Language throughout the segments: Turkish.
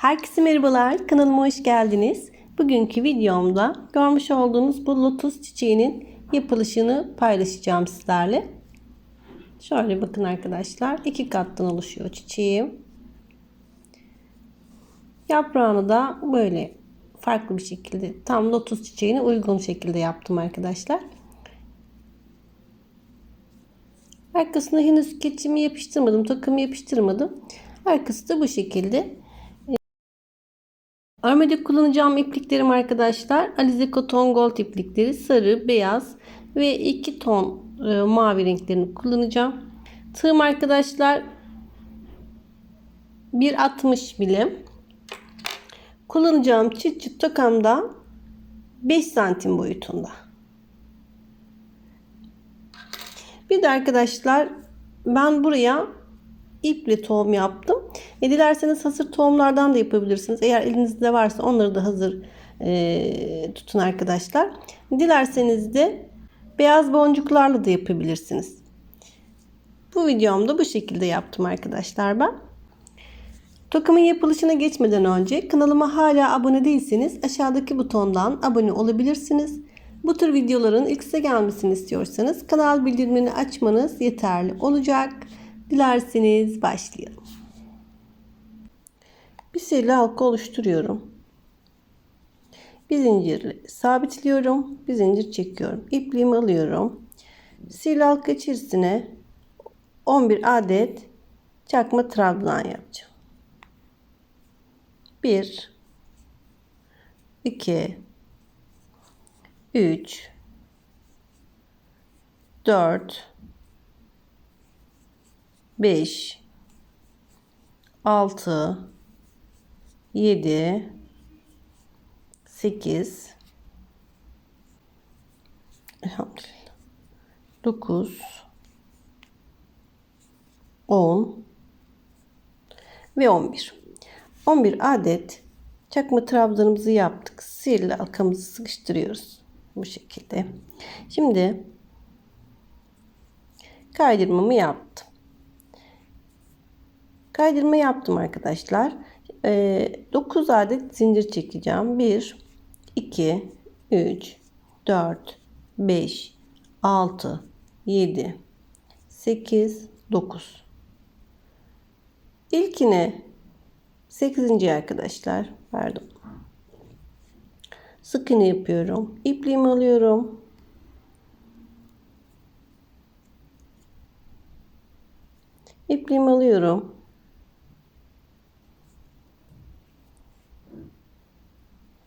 Herkese merhabalar, kanalıma hoş geldiniz. Bugünkü videomda görmüş olduğunuz bu lotus çiçeğinin yapılışını paylaşacağım sizlerle. Şöyle bakın arkadaşlar, iki kattan oluşuyor çiçeğim. Yaprağını da böyle farklı bir şekilde tam lotus çiçeğine uygun şekilde yaptım arkadaşlar. Arkasına henüz keçimi yapıştırmadım, takımı yapıştırmadım. Arkası da bu şekilde. Armada kullanacağım ipliklerim arkadaşlar. Alize Cotton Gold iplikleri sarı, beyaz ve iki ton e, mavi renklerini kullanacağım. Tığım arkadaşlar 1.60 milim. Kullanacağım çıt çıt tokamda 5 santim boyutunda. Bir de arkadaşlar ben buraya iple tohum yaptım. E, dilerseniz hazır tohumlardan da yapabilirsiniz. Eğer elinizde varsa onları da hazır e, tutun arkadaşlar. Dilerseniz de beyaz boncuklarla da yapabilirsiniz. Bu videomda bu şekilde yaptım arkadaşlar ben. Tokamın yapılışına geçmeden önce kanalıma hala abone değilseniz aşağıdaki butondan abone olabilirsiniz. Bu tür videoların ilk size gelmesini istiyorsanız kanal bildirimini açmanız yeterli olacak. Dilerseniz başlayalım. Bir sihirli halka oluşturuyorum. Bir zincirle sabitliyorum. Bir zincir çekiyorum. İpliğimi alıyorum. Sihirli halka içerisine 11 adet çakma trabzan yapacağım. 1 2 3 4 5 6 7 8 Elhamdülillah 9 10 ve 11 11 adet çakma trabzanımızı yaptık. Sihirli halkamızı sıkıştırıyoruz. Bu şekilde. Şimdi kaydırmamı yaptım. Kaydırma yaptım arkadaşlar. 9 adet zincir çekeceğim. 1 2 3 4 5 6 7 8 9 İlkine 8. arkadaşlar pardon sık iğne yapıyorum ipliğimi alıyorum ipliğimi alıyorum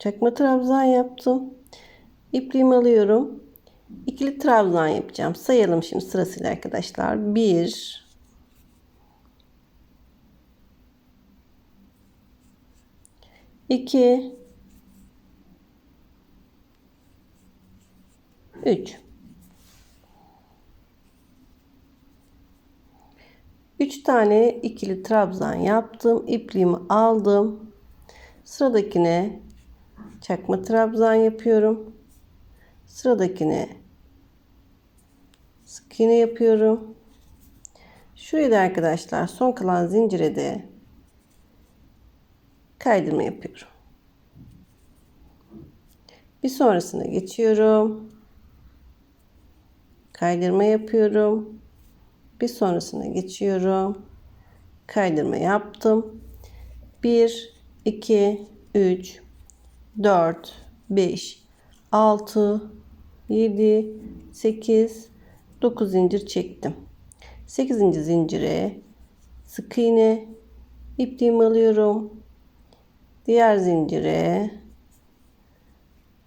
çakma trabzan yaptım. İpliğimi alıyorum. İkili trabzan yapacağım. Sayalım şimdi sırasıyla arkadaşlar. 1 2 3 3 tane ikili trabzan yaptım. ipliğimi aldım. Sıradakine çakma trabzan yapıyorum. Sıradakine sık iğne yapıyorum. Şuraya da arkadaşlar son kalan zincire de kaydırma yapıyorum. Bir sonrasına geçiyorum. Kaydırma yapıyorum. Bir sonrasına geçiyorum. Kaydırma yaptım. 1 2 3 4 5 6 7 8 9 zincir çektim. 8. zincire sık iğne ipliğimi alıyorum. Diğer zincire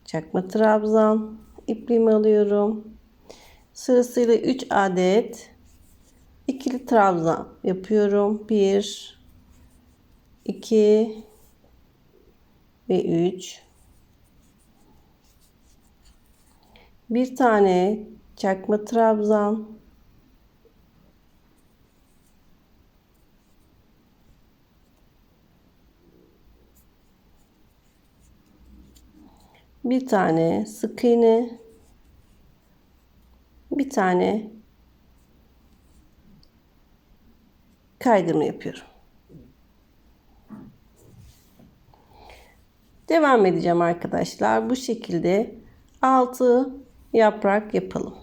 çakma trabzan ipliğimi alıyorum. Sırasıyla 3 adet ikili trabzan yapıyorum. 1 2 ve 3 bir tane çakma trabzan. Bir tane sık iğne. Bir tane kaydırma yapıyorum. Devam edeceğim arkadaşlar. Bu şekilde 6 yaprak yapalım.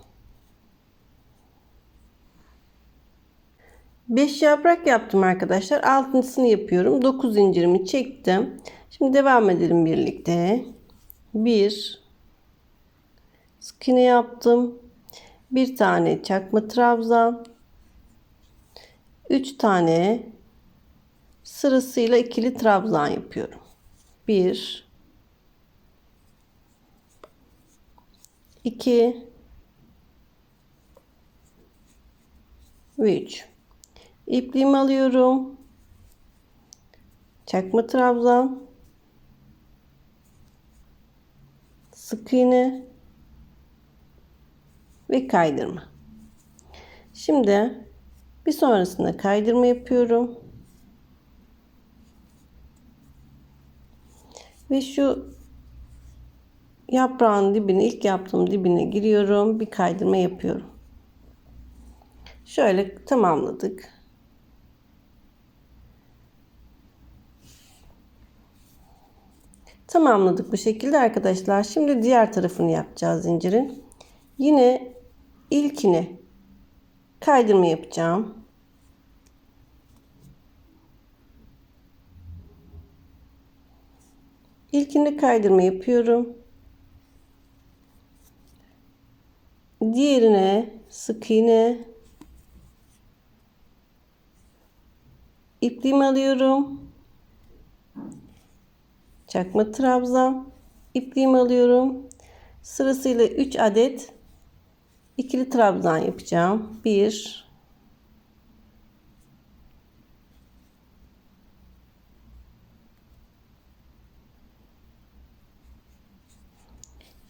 5 yaprak yaptım arkadaşlar. Altısını yapıyorum. 9 zincirimi çektim. Şimdi devam edelim birlikte. 1 sık iğne yaptım. Bir tane çakma trabzan. 3 tane sırasıyla ikili trabzan yapıyorum. 1 2 ve 3 ipliğimi alıyorum. Çakma trabzan. Sık iğne. Ve kaydırma. Şimdi bir sonrasında kaydırma yapıyorum ve şu yaprağın dibine ilk yaptığım dibine giriyorum. Bir kaydırma yapıyorum. Şöyle tamamladık. Tamamladık bu şekilde arkadaşlar. Şimdi diğer tarafını yapacağız zincirin. Yine ilkini kaydırma yapacağım İlkini kaydırma yapıyorum. Diğerine sık iğne ipliğimi alıyorum. Çakma trabzan ipliğimi alıyorum. Sırasıyla 3 adet ikili trabzan yapacağım. 1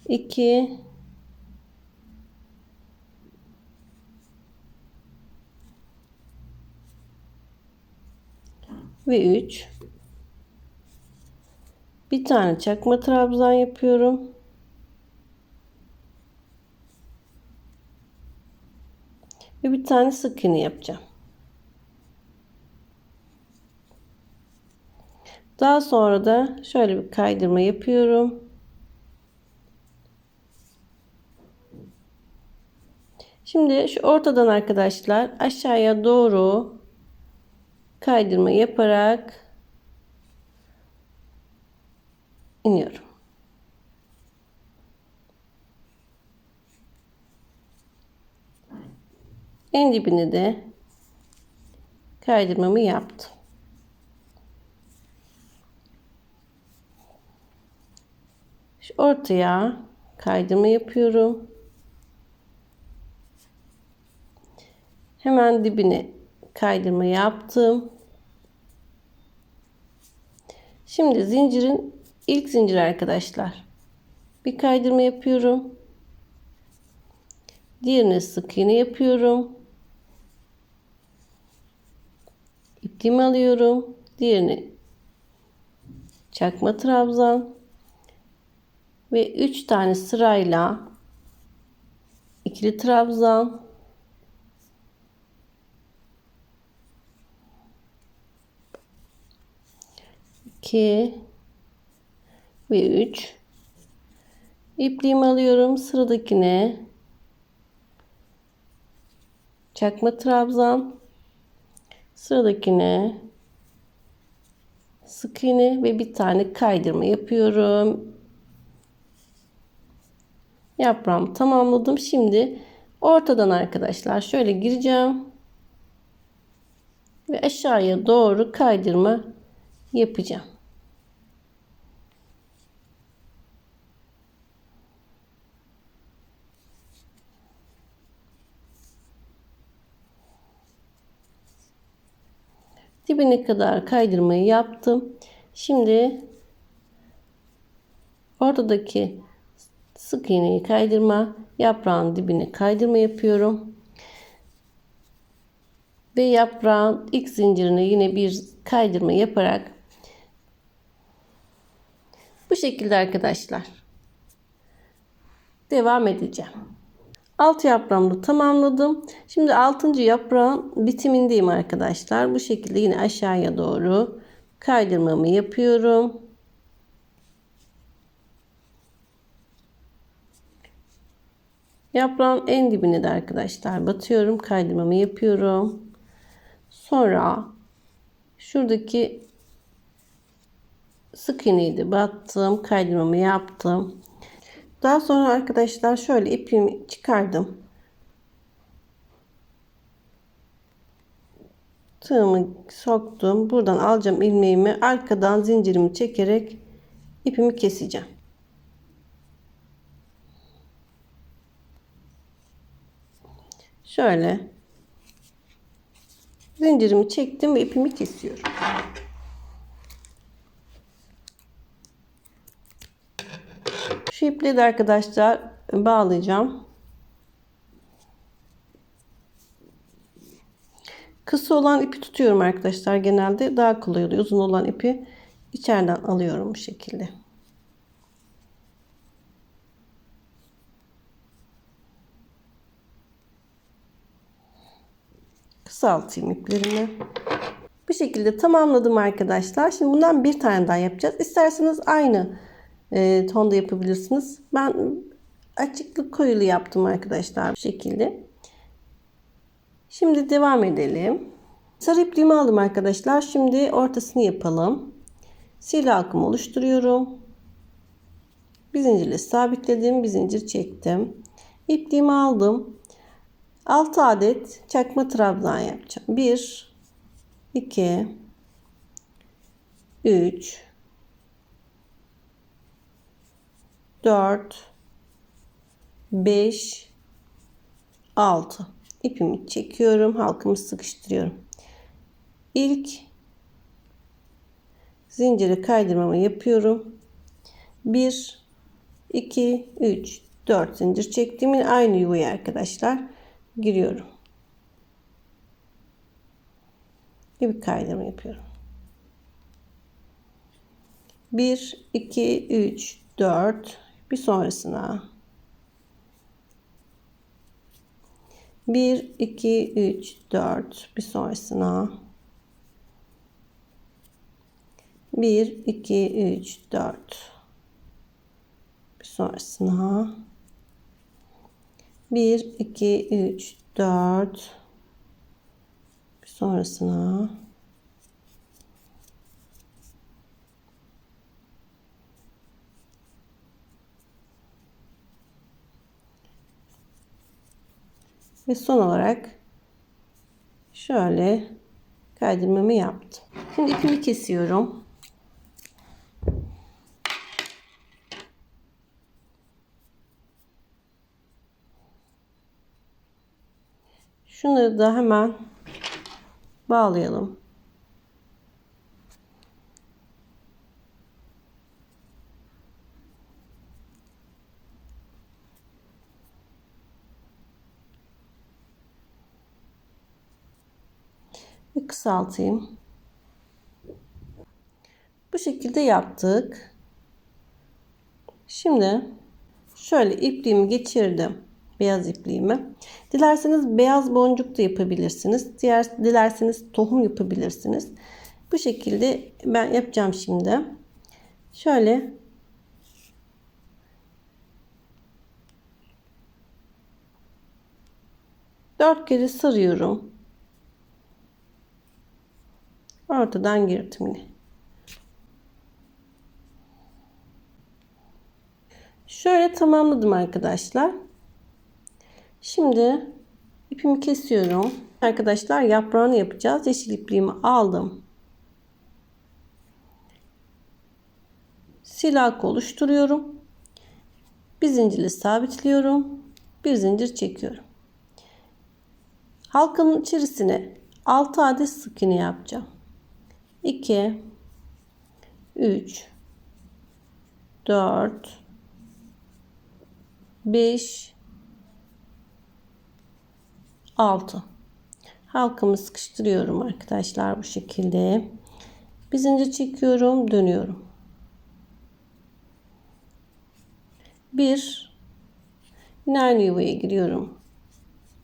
2 ve 3 bir tane çakma trabzan yapıyorum. Ve bir tane sık iğne yapacağım. Daha sonra da şöyle bir kaydırma yapıyorum Şimdi şu ortadan arkadaşlar aşağıya doğru kaydırma yaparak iniyorum. En dibine de kaydırmamı yaptım. Şu ortaya kaydırma yapıyorum. Hemen dibine kaydırma yaptım. Şimdi zincirin ilk zincir arkadaşlar. Bir kaydırma yapıyorum. Diğerine sık iğne yapıyorum. İpliğimi alıyorum. Diğerini çakma trabzan ve 3 tane sırayla ikili trabzan 2 ve 3 ipliğimi alıyorum sıradakine. Çakma trabzan. Sıradakine. Sık iğne ve bir tane kaydırma yapıyorum. Yaprağımı tamamladım. Şimdi ortadan arkadaşlar şöyle gireceğim. Ve aşağıya doğru kaydırma yapacağım dibine kadar kaydırmayı yaptım. Şimdi ortadaki sık iğneyi kaydırma yaprağın dibine kaydırma yapıyorum. Ve yaprağın ilk zincirine yine bir kaydırma yaparak bu şekilde arkadaşlar devam edeceğim. Alt yapramda tamamladım. Şimdi 6. yaprağın bitimindeyim arkadaşlar. Bu şekilde yine aşağıya doğru kaydırmamı yapıyorum. Yaprağın en dibine de arkadaşlar batıyorum. Kaydırmamı yapıyorum. Sonra şuradaki sık iğneyi de battım. Kaydırmamı yaptım. Daha sonra arkadaşlar şöyle ipimi çıkardım. Tığımı soktum. Buradan alacağım ilmeğimi. Arkadan zincirimi çekerek ipimi keseceğim. Şöyle zincirimi çektim ve ipimi kesiyorum. Şu iple de arkadaşlar bağlayacağım. Kısa olan ipi tutuyorum arkadaşlar genelde daha kolay oluyor. Uzun olan ipi içeriden alıyorum bu şekilde. Kısaltayım iplerimi. Bu şekilde tamamladım arkadaşlar. Şimdi bundan bir tane daha yapacağız. İsterseniz aynı e, tonda yapabilirsiniz. Ben açıklık koyulu yaptım arkadaşlar bu şekilde. Şimdi devam edelim. Sarı ipliğimi aldım arkadaşlar. Şimdi ortasını yapalım. Sil halkımı oluşturuyorum. Bir zincirle sabitledim. Bir zincir çektim. İpliğimi aldım. 6 adet çakma trabzan yapacağım. 1 2 3 4 5 6 ipimi çekiyorum halkımı sıkıştırıyorum. İlk zinciri kaydırmamı yapıyorum. 1 2 3 4 zincir çektiğimin aynı yuvaya arkadaşlar giriyorum. Bir kaydırma yapıyorum. 1 2 3 4 bir sonrasına. 1 2 3 4 bir sonrasına. 1 2 3 4 bir sonrasına. 1 2 3 4 bir sonrasına Ve son olarak şöyle kaydırmamı yaptım. Şimdi ipimi kesiyorum. Şunları da hemen bağlayalım. ve kısaltayım. Bu şekilde yaptık. Şimdi şöyle ipliğimi geçirdim. Beyaz ipliğimi. Dilerseniz beyaz boncuk da yapabilirsiniz. Diğer dilerseniz tohum yapabilirsiniz. Bu şekilde ben yapacağım şimdi. Şöyle dört kere sarıyorum. Ortadan girdim yine. Şöyle tamamladım arkadaşlar. Şimdi ipimi kesiyorum. Arkadaşlar yaprağını yapacağız. Yeşil ipliğimi aldım. Silak oluşturuyorum. Bir zincirle sabitliyorum. Bir zincir çekiyorum. Halkanın içerisine 6 adet sık iğne yapacağım. 2 3 4 5 6 halkamı sıkıştırıyorum arkadaşlar bu şekilde. Bir çekiyorum dönüyorum. 1 yine aynı yuvaya giriyorum.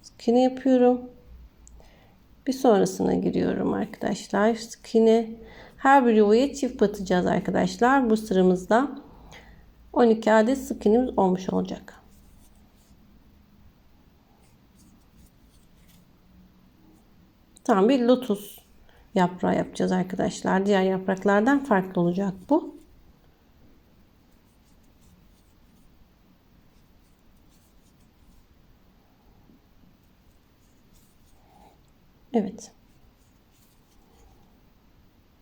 Sıkını yapıyorum bir sonrasına giriyorum arkadaşlar. Sık. Her bir yuvaya çift batacağız arkadaşlar. Bu sıramızda 12 adet sık olmuş olacak. Tam bir lotus yaprağı yapacağız arkadaşlar. Diğer yapraklardan farklı olacak bu. Evet.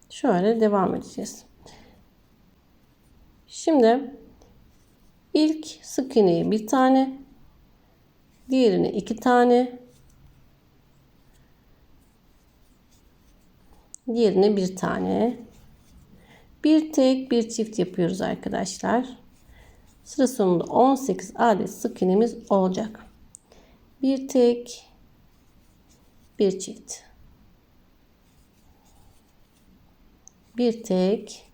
Şöyle devam edeceğiz. Şimdi ilk sık iğneyi bir tane, diğerini iki tane, diğerini bir tane, bir tek bir çift yapıyoruz arkadaşlar. Sıra sonunda 18 adet sık iğnemiz olacak. Bir tek bir çift. Bir tek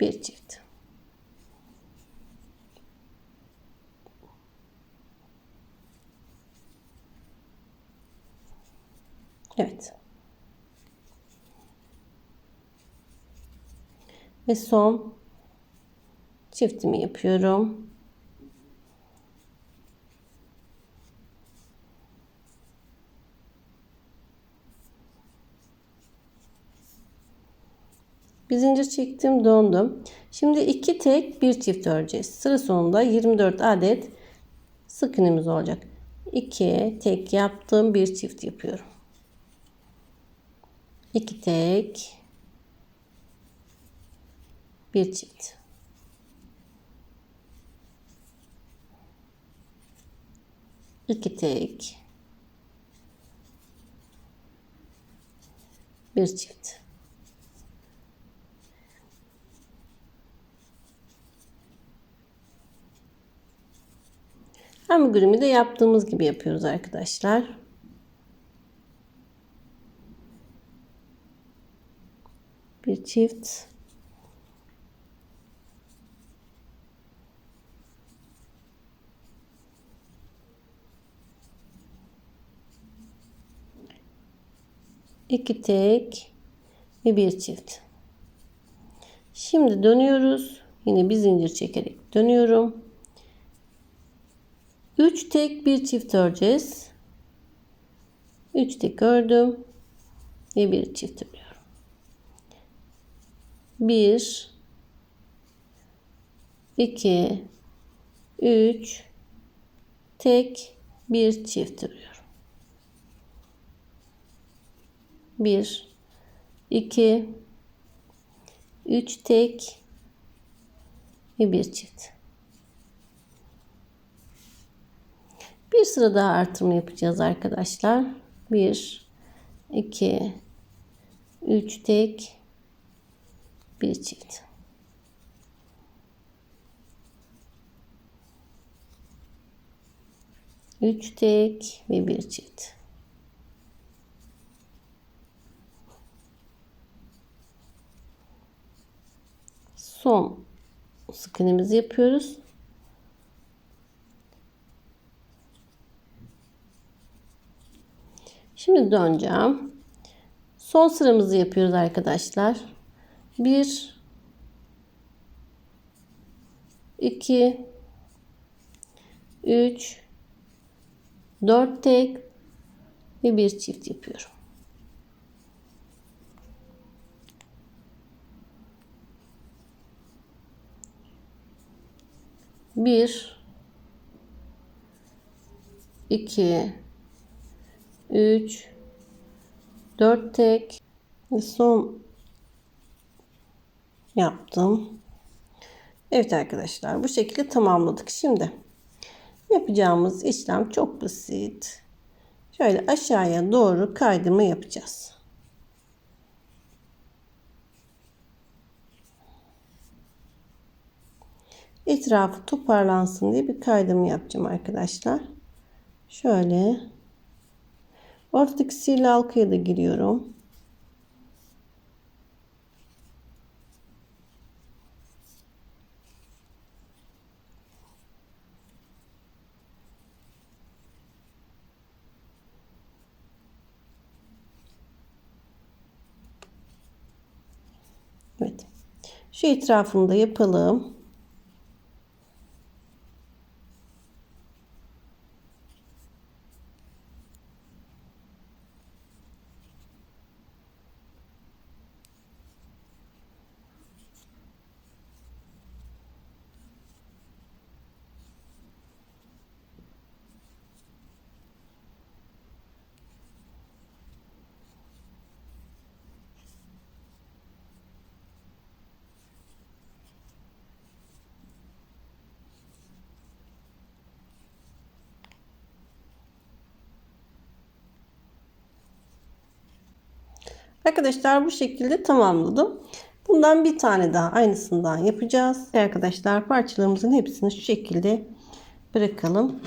bir çift. Evet. Ve son çiftimi yapıyorum. Bir zincir çektim döndüm. Şimdi iki tek bir çift öreceğiz. Sıra sonunda 24 adet sık iğnemiz olacak. 2 tek yaptım bir çift yapıyorum. 2 tek bir çift. İki tek bir çift. Amigurumi de yaptığımız gibi yapıyoruz arkadaşlar. Bir çift. iki tek ve bir çift. Şimdi dönüyoruz. Yine bir zincir çekerek dönüyorum. 3 tek bir çift öreceğiz. 3 tek ördüm ve bir çift örüyorum. 1 2 3 tek bir çift örüyorum. 1 2 3 tek ve bir çift. Bir sıra daha artırma yapacağız arkadaşlar. 1 2 3 tek bir çift. Üç tek ve bir çift. Son sık yapıyoruz. Şimdi döneceğim. Son sıramızı yapıyoruz arkadaşlar. 1 2 3 4 tek ve bir çift yapıyorum. Bir, iki, 3 4 tek ve son yaptım. Evet arkadaşlar bu şekilde tamamladık. Şimdi yapacağımız işlem çok basit. Şöyle aşağıya doğru kaydırma yapacağız. Etrafı toparlansın diye bir kaydırma yapacağım arkadaşlar. Şöyle Ortadaki sihirli halkaya da giriyorum. Evet. Şu etrafını da yapalım. Arkadaşlar bu şekilde tamamladım. Bundan bir tane daha aynısından yapacağız. Arkadaşlar parçalarımızın hepsini şu şekilde bırakalım.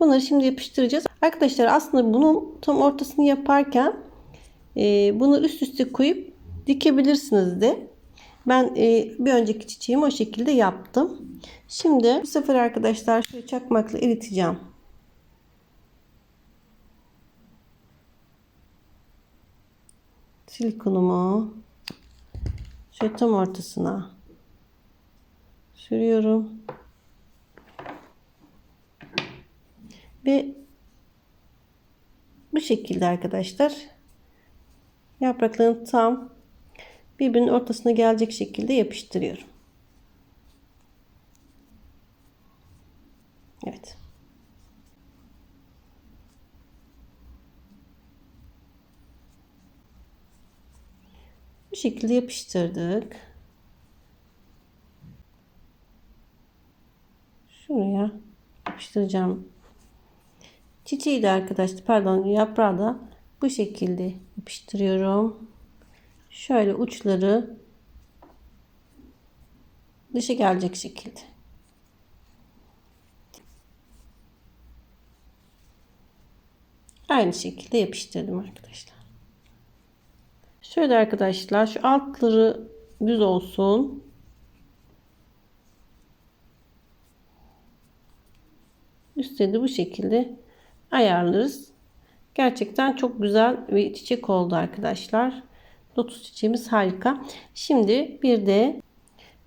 Bunları şimdi yapıştıracağız. Arkadaşlar aslında bunun tam ortasını yaparken e, bunu üst üste koyup dikebilirsiniz de. Ben e, bir önceki çiçeğimi o şekilde yaptım. Şimdi bu sefer arkadaşlar şöyle çakmakla eriteceğim. Silikonumu şöyle tam ortasına sürüyorum. Ve bu şekilde arkadaşlar yapraklarını tam birbirinin ortasına gelecek şekilde yapıştırıyorum. Evet. Bu şekilde yapıştırdık. Şuraya yapıştıracağım. Çiçeği de arkadaşlar pardon yaprağı da bu şekilde yapıştırıyorum. Şöyle uçları dışa gelecek şekilde. Aynı şekilde yapıştırdım arkadaşlar. Şöyle arkadaşlar şu altları düz olsun. Üstleri bu şekilde ayarlarız. Gerçekten çok güzel bir çiçek oldu arkadaşlar. Lotus çiçeğimiz harika. Şimdi bir de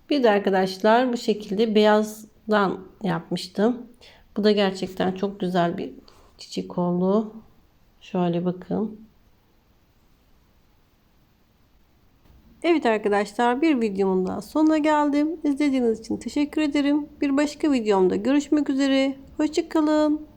bir de arkadaşlar bu şekilde beyazdan yapmıştım. Bu da gerçekten çok güzel bir çiçek oldu. Şöyle bakın. Evet arkadaşlar bir videomun daha sonuna geldim. İzlediğiniz için teşekkür ederim. Bir başka videomda görüşmek üzere. Hoşçakalın.